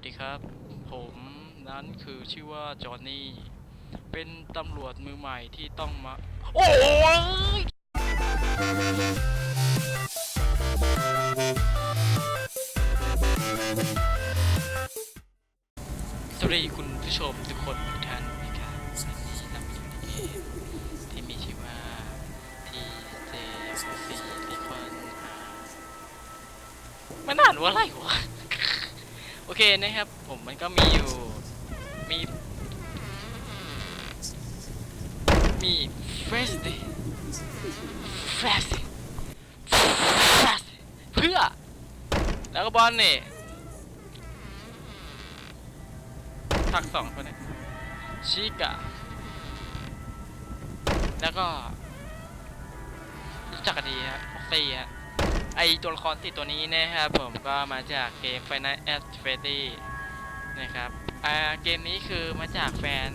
วัสดีครับ ผมนั้นคือชื่อว่าจอห์นนี่ เป็นตำรวจมือใหม่ที่ต้องมา โอ้ยสวัสดีคุณผู้ชมทุกคนทุกท่านนะครับวันนี้เราอยู่ในเกมที่มีชื่อว่า TJC Recon มันอ่านว่าอะไรวะ โอเคนะครับ ผมมันก็มีอยู่ มี มีเฟสดิเฟสเฟสเพื่อ แล้วก็บอลนี่ทักสองคนนี้ชิกะแล้วก็ รู้จักกันดีฮะฟ็อกซี่ฮะ ไอตัวละครติดตัวนี้นะครับผมก็มาจากเกม Final F Freddy นะครับอ่าเกมนี้คือมาจากแฟน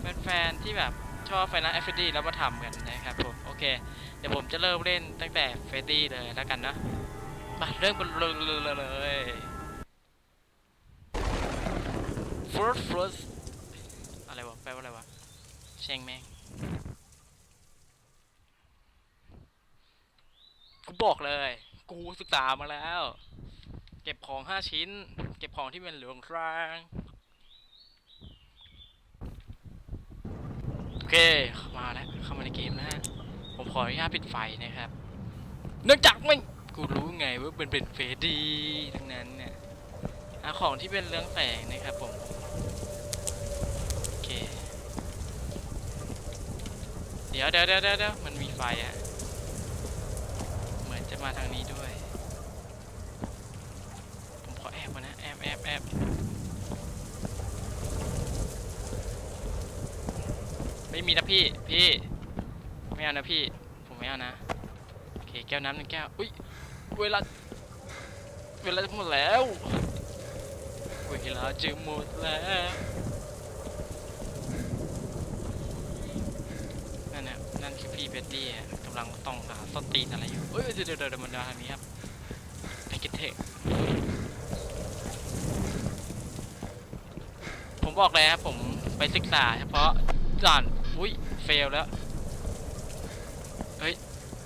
เป็นแฟนที่แบบชอบ Final F Freddy แล้วมาทำกันนะครับผมโอเค เดี๋ยวผมจะเริ่มเล่นตั้งแต่ Freddy เลยแล้วกันนะมาเริ่มกันเลยเลย first first อะไรวะแปลว่าอะไรวะเชงแม่ง กูบอกเลย กูศึกษามาแล้ว เก็บของห้าชิ้น เก็บของที่เป็นเหลืองรางโอเค มาแล้ว เข้ามาในเกมนะฮะ ผมขออนุญาตปิดไฟนะครับ เนื่องจากไม่กูรู้ไงว่าเป็นเป็นเฟรดีทั้งนั้นเนี่ยหาของที่เป็นเรื่องแสงนะครับผม โอเค เดี๋ยวเดี๋ยวเดี๋ยวเดี๋ยวมันมีไฟอะ มาทางนี้ด้วย ผมขอแอบมานะ แอบแอบแอบไม่มีนะพี่ พี่ ไม่เอานะพี่ ผมไม่เอานะ โอเค แก้วน้ำหนึ่งแก้ว อุ้ย เวลา เวลาจะหมดแล้ว เวลาจะหมดแล้วนั่นน่ะนั่นคือพี่เบตตี้อะำลังต้องหาส้นตีนอะไรอยู่เอ้ยเดี๋ยวเดี๋ยวเดี๋ยวมันมาทางนี้ครับไปกิเถอะผมบอกเลยครับผมไปศึกษาเฉพาะด่านอุ้ยเฟลแล้วเฮ้ย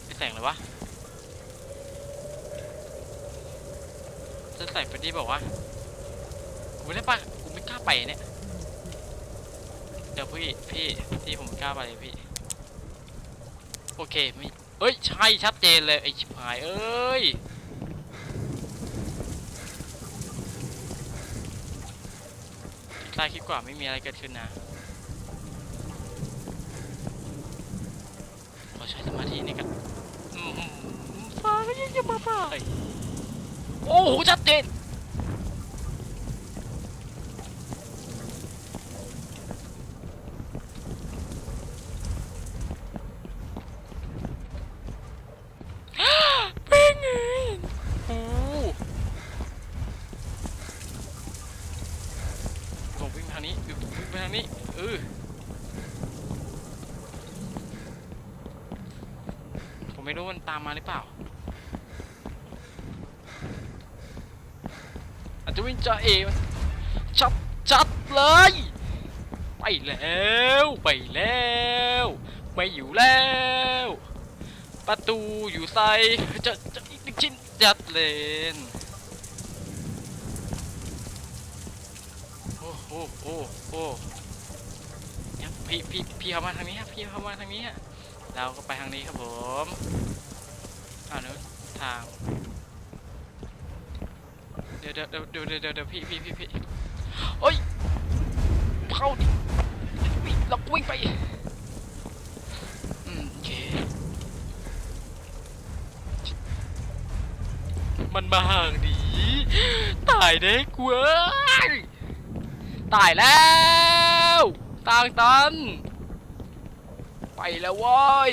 ไปแสงเลยวะจะใส่เฟรดี้บอกว่ากูไม่ได้ปะกูไม่กล้าไปเนี่ยเดี๋ยวพี่พี่พี่ผมกล้าไปพี่ โอเคไม่เอ้ย ใช่ ชัดเจนเลยไอชิบหาย เอ้ย ใต้คิดกว่าไม่มีอะไรเกิดขึ้นนะขอใช้สมาธิในการอืมฟ้าก็ยังจะมาฟ้าโอ้โห ชัดเจนไงโอ้ผมวิ่งทางนี้วิ่งไปทางนี้เออผม ไม่รู้มันตามมาหรือเปล่า อาจจะวิ่งจะเอชัดชัดเลย ไปแล้วไปแล้ว ไม่อยู่แล้ว ประตูอยู่ใส่จะจะอีกหนึ่งชิ้นจัดเลนโอ้โอ้โอ้โอ้เนี่ยพี่พี่พี่เข้ามาทางนี้ฮะพี่เข้ามาทางนี้ฮะ เราก็ไปทางนี้ครับผมอ้าวนู้ทาง เดี๋ยวเดี๋ยวเดี๋ยวเดี๋ยวเดี๋ยวพี่พี่พี่พี่โอ้ยเข้าดิวิ่งเราวิ่งไปอืมโอเคมันมาห่างดีตายเด็กว้ยตายแล้วต่างตัน ไปแล้วเว้ย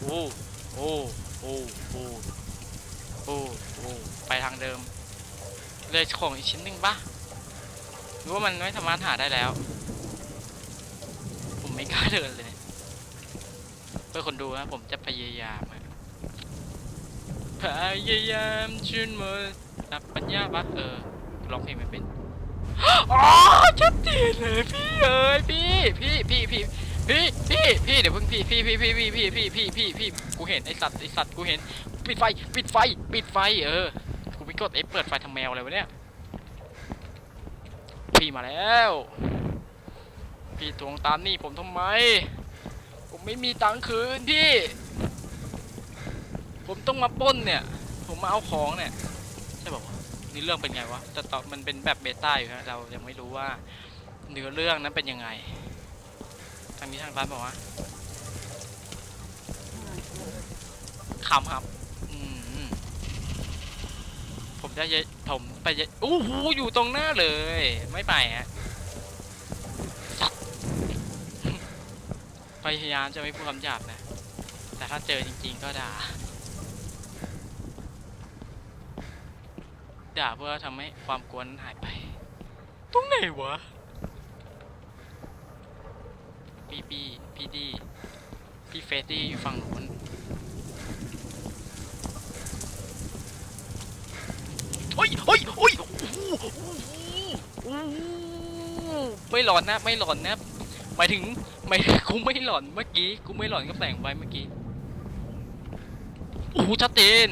โอ้โอ้โอ้โอ้โอ้โอ้ไปทางเดิม เลยของอีกชิ้นหนึ่งปะรือว่ามันไม่สามารถหาได้แล้ว ผมไม่กล้าเดินเลยเนี่ยพื่อคนดูนะผมจะพยายามอะพยายามชื่นมือ นับปัญญาปะเออร้องเพลงไม่เป็นอ๋อชัดเจนเลยพี่เอ้ยพี่พี่พี่พี่พี่พี่พี่เดี๋ยวเพิ่งพี่พี่พี่พี่พี่พี่พี่พี่พี่พี่กูเห็นไอสัตว์ไอสัตว์กูเห็นปิดไฟปิดไฟปิดไฟเออกูไปกดไอเปิดไฟทำแมวอะไรวะเนี่ยพี่มาแล้ว พี่ทวงตามนี่ผมทำไม ผมไม่มีตังค์คืนพี่ ผมต้องมาป้นเนี่ย ผมมาเอาของเนี่ย นี่เรื่องเป็นไงวะแต่ตอนมันเป็นแบบเบต้าอยู่ฮะเรายังไม่รู้ว่าเนื้อเรื่องนั้นเป็นยังไง ทางนี้ทางร้านบอกว่าขำครับมผมได้ยอะผมไปยอะโอ้โหอยู่ตรงหน้าเลย ไม่ไปฮะพยายามจะไม่พูดคำหยาบนะ แต่ถ้าเจอจริง ๆ ก็ด่า ด่าเพื่อทำให้ความกวนั้นหายไป ตรงไหนวะพี่พี่พี่ดีพี่เฟสดี้อยู่ฝั่งนู้นโอ้ยโอ้ยโอ้ยโอ้โหโอ้โหโอ้โหไม่หลอนนะ ไม่หลอนนะ หมายถึงไม่กูไม่หลอนเมื่อกี้ กูไม่หลอนกับแสงไฟเมื่อกี้ โอ้โหชัดเจน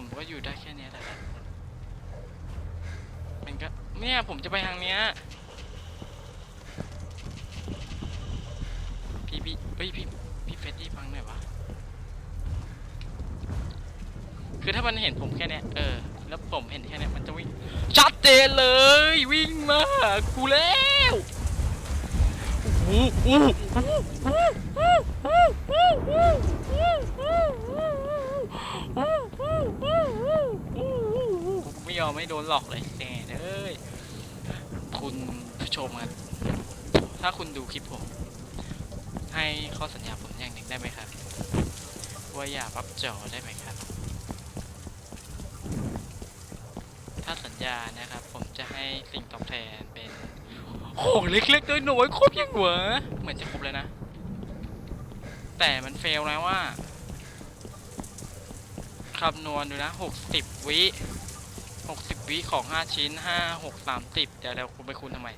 ผมก็อยู่ได้แค่เนี้ยแต่ละมันก็เนี่ยผมจะไปทางเนี้ยพี่พี่เฮ้ยพี่พี่เฟสดี้ฟังหน่อยวะคือถ้ามันเห็นผมแค่เนี้ยเออแล้วผมเห็นแค่เนี้ยมันจะวิ่งชัดเจนเลยวิ่งมาหากูแล้วโอ้โหไม่ ยอมไม่โดนหลอกเลยแน่เลยคุณผู้ชมครับถ้าคุณดูคลิปผม ให้ข้อสัญญาผมอย่างหนึ่งได้ไหมครับว่าอย่าปับจอได้ไหมครับ ถ้าสัญญานะครับ ผมจะให้สิ่งตอบแทนเป็นของเล็กๆน้อยๆครบยังหวะเหมือนจะครบเลยนะ แต่มันเฟลนะว่าคำนวณดูนะหกสิบวิ วิของห้าชิ้นห้าหกสามสิบเดี๋ยวเดี๋ยวคุณไปคูณทำไม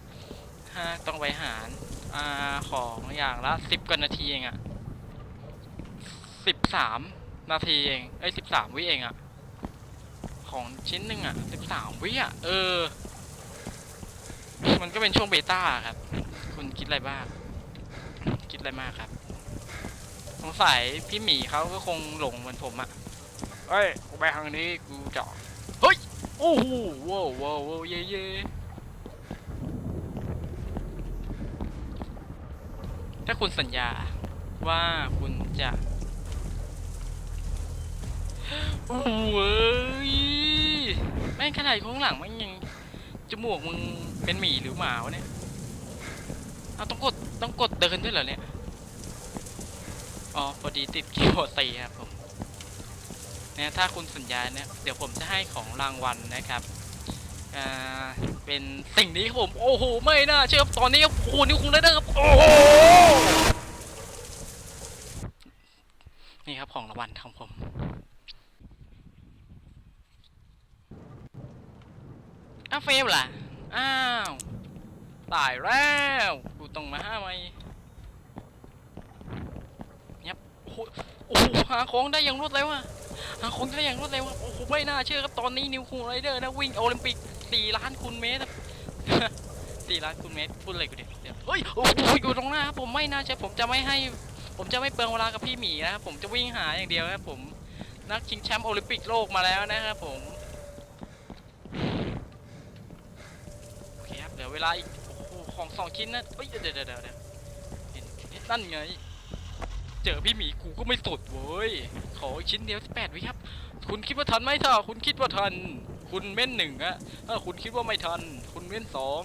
ห้าต้องไปหารอ่าของอย่างละสิบกว่านาทีเองอะสิบสามนาทีเองเอ้ยสิบสามวิเองอะของชิ้นหนึ่งอะสิบสามวิอะเออ มันก็เป็นช่วงเบต้าครับ คุณคิดอะไรบ้างคิดอะไรมากครับสงสัยพี่หมีเขาก็คงหลงเหมือนผมอะเฮ้ยกูไปทางนี้กูจะ โอ้โหว้าวว้าวเย่เย่ถ้าคุณสัญญาว่าคุณจะโอ้ยแม่งขนาดข้างหลังมันยังจมูกมึงเป็นหมีหรือหมาวะเนี่ยเอาต้องกดต้องกดเดินด้วยเหรอเนี่ย อ๋อพอดีติดคีย์บอร์ดตีครับผม นี่ยถ้าคุณสัญญาเนี่ยเดี๋ยวผมจะให้ของรางวัลนะครับอ่าเป็นสิ่งนี้ครับผมโอ้โหไม่น่าเชื่อครับตอนนี้ครับโอ้โหนิ้วคุงได้นะครับโอ้โหนี่ครับของรางวัลของผมอ้าวเฟลล่ะอ้าวตายแล้วกูต้องมาห้าไหมเงียบโอ้โหหาของได้อย่างรวดเร็วอะ หาของได้อย่างรวดเร็วอะโอ้โหไม่น่าเชื่อครับตอนนี้นิวคูไรเดอร์นะวิ่งโอลิมปิกสี่ล้านคูณเมตรสี่ล้านคูณเมตรพูดอะไรกูเดี๋ยวเดี๋ยวเฮ้ยโอ้โหอยู่ตรงหน้าครับผมไม่น่าเชื่อผมจะไม่ให้ ผมจะไม่เปลืองเวลากับพี่หมีนะครับผมจะวิ่งหาอย่างเดียวครับผมนักชิงแชมป์โอลิมปิกโลกมาแล้วนะครับผมโอเคครับเหลือเวลาอีกโอ้โหของสองชิ้นนะเฮ้ยเดี๋ยวเดี๋ยวเดี๋ยวเดี๋ยวเห็นเห็นนั่นไง เจอพี่หมีกูก็ไม่สุดเว้ย ขออีกชิ้นเดียวสิแปดวิครับ คุณคิดว่าทันไหมถ้าคุณคิดว่าทัน คุณเม่นหนึ่งอะถ้าคุณคิดว่าไม่ทัน คุณเม่นสอง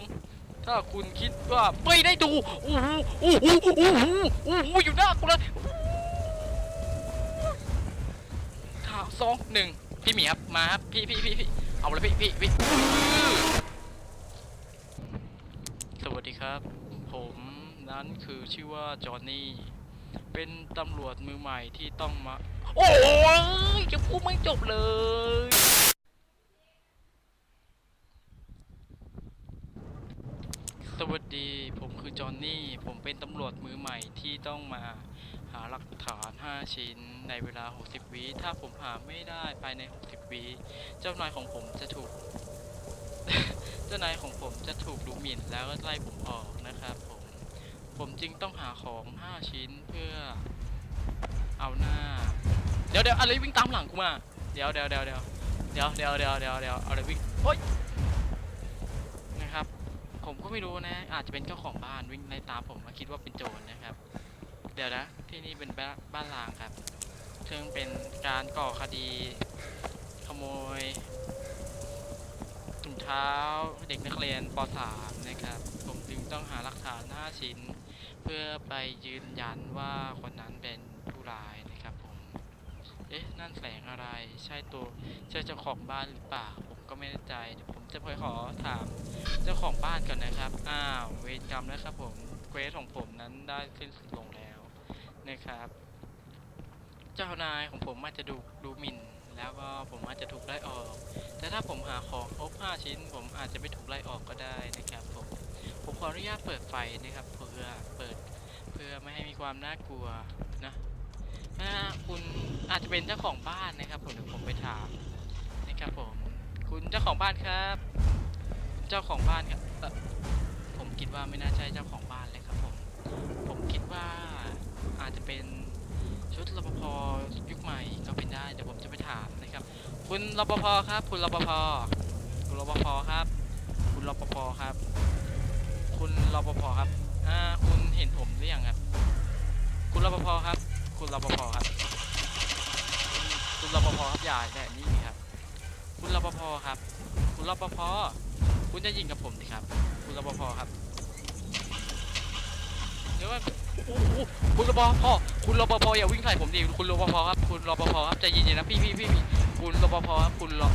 ถ้าคุณคิดว่าไม่ได้ดูโอ้โหโอ้โหโอ้โหโอ้โหอยู่หน้ากูเลยถ้าสองหนึ่งพี่หมีครับมาครับพี่พี่พี่พี่เอาเลยพี่พี่พี่สวัสดีครับ ผมนั้นคือชื่อว่าจอห์นนี่ เป็นตำรวจมือใหม่ที่ต้องมา โอ้ยจะพูดไม่จบเลย สวัสดีผมคือจอห์นนี่ ผมเป็นตำรวจมือใหม่ที่ต้องมาหาหลักฐาน 5 ชิ้นในเวลา 60 วิถ้าผมหาไม่ได้ภายใน 60 วิเจ้านายของผมจะถูก เจ้านายของผมจะถูกดูหมิ่นแล้วก็ไล่ผมออกนะครับผม ผมจึงต้องหาของ 5 ชิ้นเพื่อเอาหน้า เดี๋ยวเดี๋ยวอะไรวิ่งตามหลังกูมา เดี๋ยวเดี๋ยวเดี๋ยวเดี๋ยวเดี๋ยวเดี๋ยวเดี๋ยวเดี๋ยวเดี๋ยวอะไรวิ่งโอ๊ยนะครับ ผมก็ไม่รู้นะ อาจจะเป็นเจ้าของบ้านวิ่งไล่ตามผมมาคิดว่าเป็นโจรนะครับ เดี๋ยวนะที่นี่เป็นบ้านบ้านล้างครับซึ่งเป็นการก่อคดีขโมยถุงเท้าเด็กนักเรียนป .3 นะครับ ต้องหาหลักฐาน5ชิ้น เพื่อไปยืนยันว่าคนนั้นเป็นผู้ร้ายนะครับผม เอ๊ะ นั่นแสงอะไร ใช่ตัวใช่เจ้าของบ้านหรือเปล่า ผมก็ไม่แน่ใจ เดี๋ยวผมจะไปขอถามเจ้าของบ้านก่อนนะครับ อ้าว เวรกรรมแล้วครับผม เควสของผมนั้นได้สิ้นสุดลงแล้วนะครับ เจ้านายของผมอาจจะดูดูหมิ่นแล้วก็ผมอาจจะถูกไล่ออก แต่ถ้าผมหาของครบ5ชิ้น ผมอาจจะไม่ถูกไล่ออกก็ได้นะครับผม ผมขออนุญาตเปิดไฟนะครับ เพื่อเปิดเพื่อไม่ให้มีความน่ากลัวนะถ้าคุณอาจจะเป็นเจ้าของบ้านนะครับ ผมเดี๋ยวผมไปถามนะครับผม คุณเจ้าของบ้านครับ เจ้าของบ้านครับผมคิดว่าไม่น่าใช่เจ้าของบ้านเลยครับ ผม ผมคิดว่าอาจจะเป็นชุดรปภยุคใหม่ก็เป็นได้เดี๋ยวผมจะไปถามนะครับ คุณรปภครับ คุณรปภคุณรปภครับ คุณรปภครับ คุณรปภครับ อ่า คุณเห็นผมหรือยังครับ คุณรปภครับ คุณรปภครับ คุณรปภครับอย่าแบบนี้สิครับ คุณรปภครับ คุณรปภ คุณจะยิงกับผมสิครับ คุณรปภครับเดี๋ยวว่าโอ้โหคุณรปภ คุณรปภอย่าวิ่งใส่ผมดิ คุณรปภครับ คุณรปภครับใจเย็นๆนะพี่พี่พี่คุณรปภครับ คุณรอ